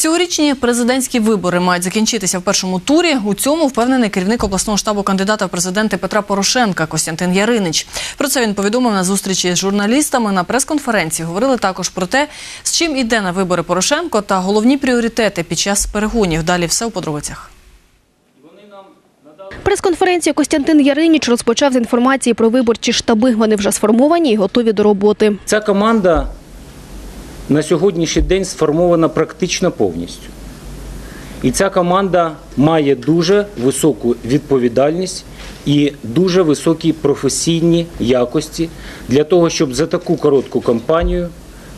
Цьогорічні президентські вибори мають закінчитися в першому турі. У цьому впевнений керівник обласного штабу кандидата в президенти Петра Порошенка Костянтин Яринич. Про це він повідомив на зустрічі з журналістами на прес-конференції. Говорили також про те, з чим іде на вибори Порошенко та головні пріоритети під час перегонів. Далі все у подробицях. Прес-конференцію Костянтин Яриніч розпочав з інформації про виборчі штаби. Вони вже сформовані і готові до роботи. Ця команда на сьогоднішній день сформована практично повністю. І ця команда має дуже високу відповідальність і дуже високі професійні якості для того, щоб за таку коротку кампанію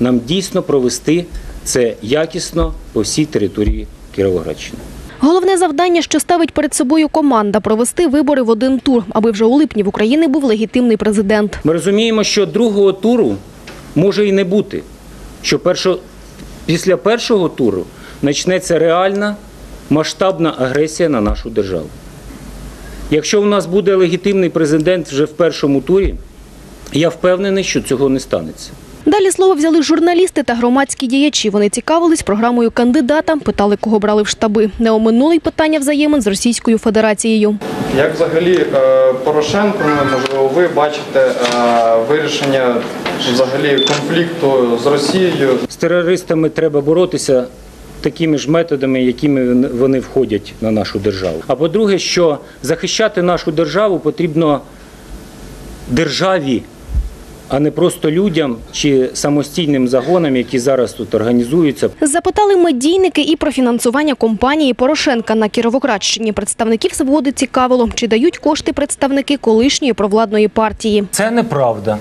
нам дійсно провести це якісно по всій території Кіровоградщини. Головне завдання, що ставить перед собою команда – провести вибори в один тур, аби вже у липні в Україні був легітимний президент. Ми розуміємо, що другого туру може і не бути. Що першо, після першого туру почнеться реальна масштабна агресія на нашу державу. Якщо у нас буде легітимний президент вже в першому турі, я впевнений, що цього не станеться. Далі слово взяли журналісти та громадські діячі. Вони цікавились програмою кандидата, питали, кого брали в штаби. Не оминули й питання взаємин з Російською Федерацією. Як взагалі е, Порошенко, можливо, ви бачите е, вирішення взагалі конфлікту з Росією? З терористами треба боротися такими ж методами, якими вони входять на нашу державу. А по-друге, що захищати нашу державу потрібно державі, а не просто людям чи самостійним загонам, які зараз тут організуються. Запитали медійники і про фінансування компанії Порошенка на Кіровоградщині. Представників свободи цікавило, чи дають кошти представники колишньої провладної партії. Це неправда.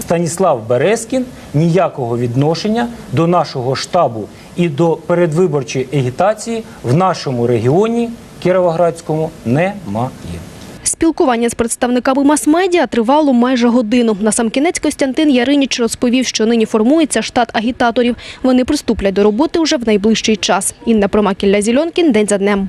Станіслав Березкін ніякого відношення до нашого штабу і до передвиборчої агітації в нашому регіоні Кіровоградському немає. Спілкування з представниками мас-медіа тривало майже годину. Насамкінець Костянтин Яриніч розповів, що нині формується штат агітаторів. Вони приступлять до роботи вже в найближчий час. Інна Промакілля Зільонкін день за днем.